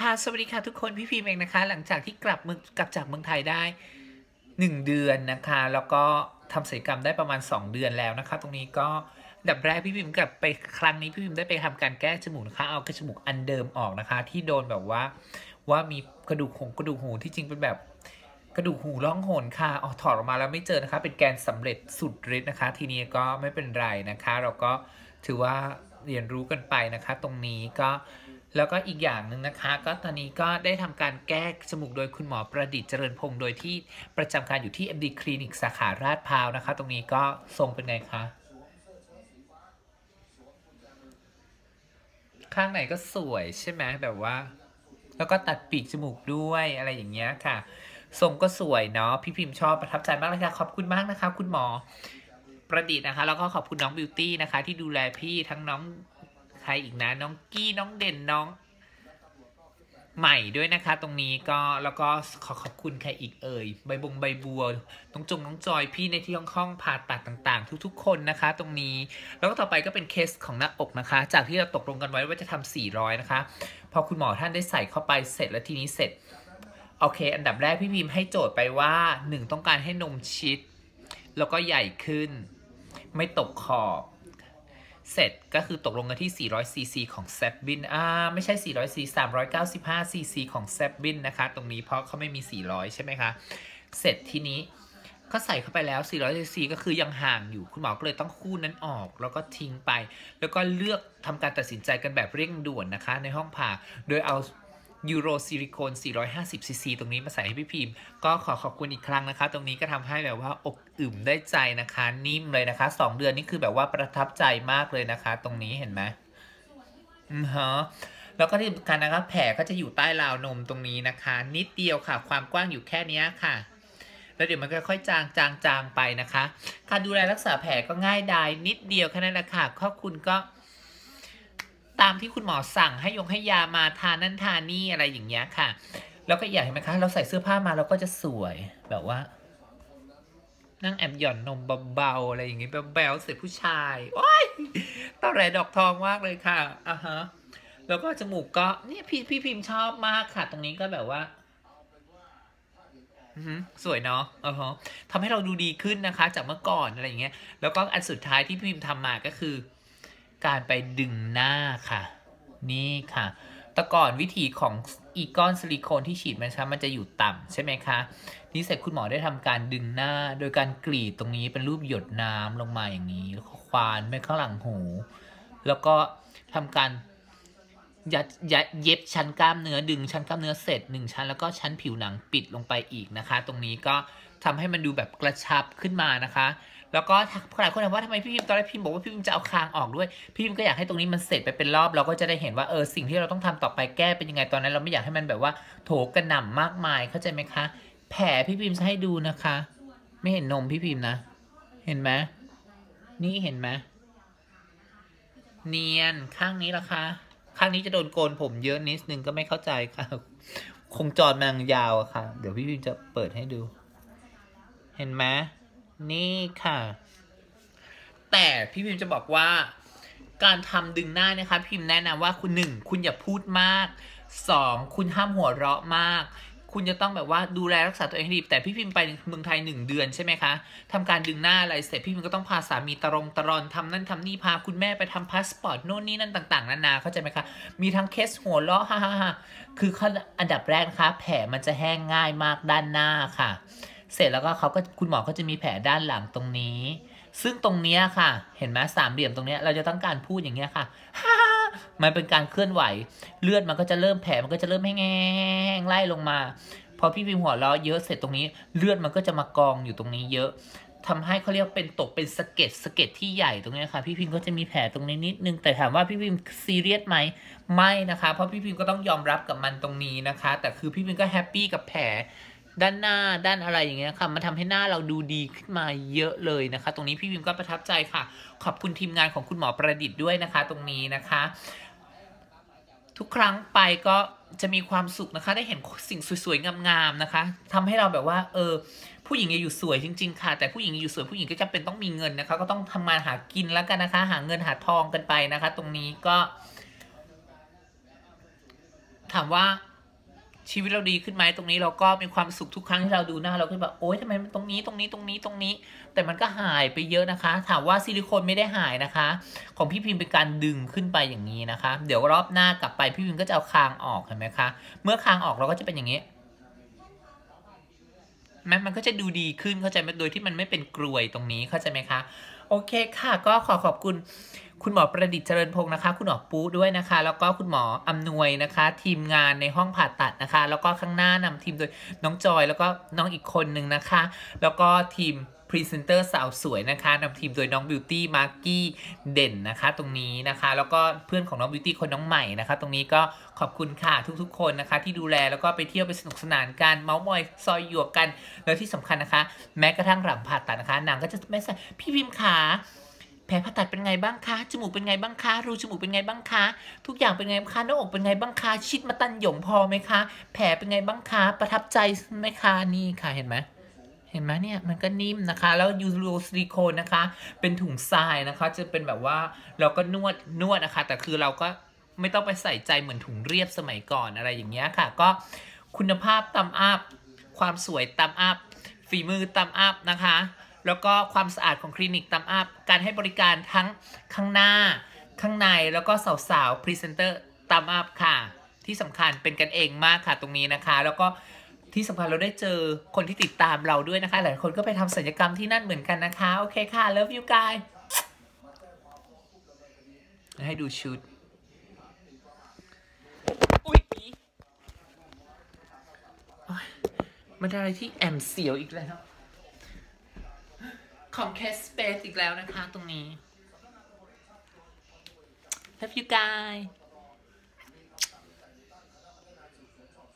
ค่ะ สวัสดีค่ะทุกคนพี่พิมเองนะคะ หลังจากที่กลับเมืองกลับจากเมืองไทยได้ 1 เดือนนะคะ แล้วก็ทำศัลยกรรมได้ประมาณ 2 เดือนแล้วนะคะ ตรงนี้ก็ดับแรกพี่พิมกลับไปครั้งนี้พี่พิมได้ไปทำการแก้จมูกนะคะเอากระจมูกอันเดิมออกนะคะ ที่โดนแบบว่าว่ามีกระดูกหงกระดูกหูที่จริงเป็นแบบกระดูกหูร่องหนค่ะเอาถอดออกมาแล้วไม่เจอนะคะ เป็นแกนสำเร็จสุดฤทธิ์นะคะ ทีนี้ก็ไม่เป็นไรนะคะ เราก็ถือว่า เรียนรู้กันไปนะคะ ตรงนี้ก็แล้วก็อีกอย่างหนึ่งนะคะ ก็ตอนนี้ก็ได้ทำการแก้จมูกโดยคุณหมอประดิษฐ์เจริญพงศ์โดยที่ประจำการอยู่ที่ MD คลินิกสาขาราชพร้าวนะคะ ตรงนี้ก็ทรงเป็นไงคะข้างไหนก็สวยใช่ไหมแบบว่า แล้วก็ตัดปีกจมูกด้วยอะไรอย่างเงี้ยค่ะทรงก็สวยเนาะพี่พิมพ์ชอบประทับใจมากเลยค่ะขอบคุณมากนะคะ คุณหมอ ประดิษฐ์นะคะ แล้วก็ขอบคุณน้องบิวตี้นะคะ ที่ดูแลพี่ทั้งน้องใครอีกนะ น้องกี้น้องเด่นน้องใหม่ด้วยนะคะ ตรงนี้ก็แล้วก็ขอขอบคุณใครอีกเอ่ยใบบงใบบัวน้องจงน้องจอยพี่ในที่ห้องห้องผ่าตัดต่างๆ ทุกๆ คนนะคะ ตรงนี้แล้วก็ต่อไปก็เป็นเคสของหน้าอกนะคะ จากที่เราตกลงกันไว้ว่าจะทำ400 นะคะ พอคุณหมอท่านได้ใส่เข้าไปเสร็จแล้วทีนี้เสร็จโอเค อันดับแรกพี่พิมพ์ให้โจทย์ไปว่า 1 ต้องการให้นมชิด แล้วก็ใหญ่ขึ้น ไม่ตกขอบเสร็จก็คือตกลงกันที่ 400 cc ของแซบบินอ่าไม่ใช่ 400 cc 395 cc ของแซบบินนะคะ ตรงนี้เพราะเขาไม่มี 400 ใช่ไหมคะ เสร็จทีนี้ก็ใส่เข้าไปแล้ว 400 cc ก็คือยังห่างอยู่คุณหมอก็เลยต้องคู่นั้นออก แล้วก็ทิ้งไป แล้วก็เลือกทำการตัดสินใจกันแบบเร่งด่วนนะคะ ในห้องผ่า โดยเอา ยูโรซิลิโคน 450 ซีซี ตรงนี้มาใส่ให้พี่พิมพ์ก็ขอขอบคุณอีกครั้งนะคะ ตรงนี้ก็ทำให้แบบว่าอกอึมได้ใจนะคะ นิ่มเลยนะคะ 2 เดือนนี่คือแบบว่าประทับใจมากเลยนะคะ ตรงนี้เห็นไหมอืมฮะแล้วก็ที่สำคัญนะคะแผลก็จะอยู่ใต้ราวนมตรงนี้นะคะ นิดเดียวค่ะ ความกว้างอยู่แค่นี้ค่ะแล้วเดี๋ยวมันก็ค่อยจางจางจางไปนะคะ การดูแลรักษาแผลก็ง่ายดายนิดเดียวแค่นั้นแหละค่ะข้อคุณก็ ตามที่คุณหมอสั่งให้ยงให้ยามาทานนั่นทานนี่อะไรอย่างเงี้ยค่ะ แล้วก็อยากเห็นไหมคะ เราใส่เสื้อผ้ามาเราก็จะสวยแบบว่า นั่งแอบหย่อนนมเบาๆอะไรอย่างเงี้ยแบลๆเสร็จผู้ชายโอ้ยตอแหลดอกทองมากเลยค่ะอะฮะแล้วก็จมูกก็เนี่ยพี่พี่พิมพ์ชอบมากค่ะ ตรงนี้ก็แบบว่าอือหือสวยเนาะอือฮะทำให้เราดูดีขึ้นนะคะ จากเมื่อก่อนอะไรอย่างเงี้ย แล้วก็อันสุดท้ายที่พี่พิมพ์ทำมาก็คือ การไปดึงหน้าค่ะ นี่ค่ะ แต่ก่อนวิธีของอีก้อนซิลิโคนที่ฉีดมันใช่มันจะอยู่ต่ำใช่ไหมคะนี่เสร็จคุณหมอได้ทำการดึงหน้า โดยการกรีดตรงนี้เป็นรูปหยดน้ำลงมาอย่างนี้ แล้วก็ควานไปข้างหลังหู แล้วก็ทำการยัดยัดเย็บชั้นกล้ามเนื้อดึงชั้นกล้ามเนื้อเสร็จหนึ่งชั้นแล้วก็ชั้นผิวหนังปิดลงไปอีกนะคะ ตรงนี้ก็ทำให้มันดูแบบกระชับขึ้นมานะคะ แล้วก็หลายคนถามว่าทำไมพี่พิมตอนแรกพี่พิมบอกว่าพี่พิมจะเอาคางออกด้วย พี่พิมก็อยากให้ตรงนี้มันเสร็จไปเป็นรอบเราก็จะได้เห็นว่าเออสิ่งที่เราต้องทำต่อไปแก้เป็นยังไงตอนนั้น เราไม่อยากให้มันแบบว่าโถกระหน่ำมากมายเข้าใจไหมคะ แผลพี่พิมจะให้ดูนะคะ ไม่เห็นนมพี่พิมนะ เห็นไหมนี่เห็นไหมเนียนข้างนี้ล่ะคะข้างนี้จะโดนโกนผมเยอะนิดนึงก็ไม่เข้าใจค่ะคงจรมันยาวอะค่ะ เดี๋ยวพี่พิมจะเปิดให้ดู เห็นไหม นี่ค่ะ แต่พี่พิมจะบอกว่า การทำดึงหน้านะคะ พิมแนะนำว่าคุณหนึ่งคุณอย่าพูดมากสองคุณห้ามหัวเราะมาก คุณจะต้องแบบว่าดูแลรักษาตัวเองให้ดี แต่พี่พิมไปเมืองไทยหนึ่งเดือนใช่ไหมคะทำการดึงหน้าอะไรเสร็จพี่พิมก็ต้องพาสามีตรงตรอนทำนั่นทำนี่พาคุณแม่ไปทำพาสปอร์ตโน่นนี่นั่นต่างๆนานาเข้าใจไหมคะมีทั้งเคสหัวเราะฮ่าฮ่าฮ่าคือข้ออันดับแรกนะคะแผลมันจะแห้งง่ายมากด้านหน้าค่ะ เสร็จแล้วก็เขาก็คุณหมอก็จะมีแผลด้านหลังตรงนี้ ซึ่งตรงเนี้ยค่ะ เห็นไหมสามเหลี่ยมตรงเนี้ยเราจะต้องการพูดอย่างเงี้ยค่ะมันเป็นการเคลื่อนไหว เลือดมันก็จะเริ่มแผลมันก็จะเริ่มแห้งๆไล่ลงมา พอพี่พิมหัวเราะเยอะเสร็จตรงนี้ เลือดมันก็จะมากองอยู่ตรงนี้เยอะทำให้เขาเรียกเป็นตกเป็นสะเก็ดสะเก็ดที่ใหญ่ตรงเนี้ยค่ะ พี่พิมก็จะมีแผลตรงนี้นิดนึง แต่ถามว่าพี่พิมซีเรียสไหมไม่นะคะ เพราะพี่พิมก็ต้องยอมรับกับมันตรงนี้นะคะ แต่คือพี่พิมก็แฮปปี้กับแผล ด้านหน้าด้านอะไรอย่างเงี้ยค่ะมันทำให้หน้าเราดูดีขึ้นมาเยอะเลยนะคะ ตรงนี้พี่พิมก็ประทับใจค่ะ ขอบคุณทีมงานของคุณหมอประดิษฐ์ด้วยนะคะ ตรงนี้นะคะ ทุกครั้งไปก็จะมีความสุขนะคะ ได้เห็นสิ่งสวยๆงามๆนะคะทำให้เราแบบว่า เออ ผู้หญิงอยู่สวยจริง ๆ ค่ะ แต่ผู้หญิงอยู่สวยผู้หญิงก็จำเป็นต้องมีเงินนะคะ ก็ต้องทำมาหากินแล้วกันนะคะ หาเงินหาทองกันไปนะคะ ตรงนี้ก็ ถามว่า ชีวิตเราดีขึ้นไหมตรงนี้เราก็มีความสุขทุกครั้งที่เราดูหน้าเราก็แบบโอ๊ยทำไมมันตรงนี้ตรงนี้ตรงนี้ตรงนี้ แต่มันก็หายไปเยอะนะคะ ถามว่าซิลิโคนไม่ได้หายนะคะ ของพี่พิมพ์เป็นการดึงขึ้นไปอย่างนี้นะคะ เดี๋ยวรอบหน้ากลับไปพี่พิมพ์ก็จะเอาคางออกเห็นไหมคะ เมื่อคางออกเราก็จะเป็นอย่างนี้แม้มันก็จะดูดีขึ้นเข้าใจไหมโดยที่มันไม่เป็นกรวยตรงนี้เข้าใจไหมคะ โอเคค่ะ ก็ขอขอบคุณ คุณหมอประดิษฐ์เจริญพงศ์นะคะ คุณหมอปูด้วยนะคะ แล้วก็คุณหมออำนวยนะคะ ทีมงานในห้องผ่าตัดนะคะ แล้วก็ข้างหน้านำทีมโดยน้องจอย แล้วก็น้องอีกคนนึงนะคะ แล้วก็ทีมพรีเซนเตอร์สาวสวยนะคะนำทีมโดยน้องบิวตี้มาร์กี้เด่นนะคะ ตรงนี้นะคะ แล้วก็เพื่อนของน้องบิวตี้คนน้องใหม่นะคะ ตรงนี้ก็ขอบคุณค่ะทุกๆ คนนะคะ ที่ดูแลแล้วก็ไปเที่ยวไปสนุกสนานกันเมาส์มอยซอยหยวกกัน แล้วที่สำคัญนะคะ แม้กระทั่งหลังผ่าตัดนะคะนางก็จะไม่ใส่พี่พิมพ์ขา แผลผ่าตัดเป็นไงบ้างคะ จมูกเป็นไงบ้างคะ รูจมูกเป็นไงบ้างคะ ทุกอย่างเป็นไงบ้างคะ หน้าอกเป็นไงบ้างคะ ชิดมาตันหยงพอไหมคะ แผลเป็นไงบ้างคะ ประทับใจไหมคะ นี่ค่ะ เห็นไหมเห็นไหมเนี่ยมันก็นิ่มนะคะ แล้วยูโรซิลิโคนนะคะ เป็นถุงทรายนะคะ จะเป็นแบบว่าเราก็นวดนวดนะคะ แต่คือเราก็ไม่ต้องไปใส่ใจเหมือนถุงเรียบสมัยก่อนอะไรอย่างเงี้ยค่ะ ก็คุณภาพตำอัพความสวยตำอัพฝีมือตำอัพนะคะ แล้วก็ความสะอาดของคลินิกตำอัพการให้บริการทั้งข้างหน้า ข้างในแล้วก็สาวๆพรีเซนเตอร์ตำอัพค่ะ ที่สำคัญเป็นกันเองมากค่ะตรงนี้นะคะ แล้วก็ที่สำคัญเราได้เจอคนที่ติดตามเราด้วยนะคะ หลายคนก็ไปทำศัลยกรรมที่นั่นเหมือนกันนะคะ โอเคค่ะ love you guys ให้ดูชุดอุ๊ยโอ๊ยมันอะไรที่แอมเสียวอีกแล้ว ของแคสเปซอีกแล้วนะคะตรงนี้ Love you guys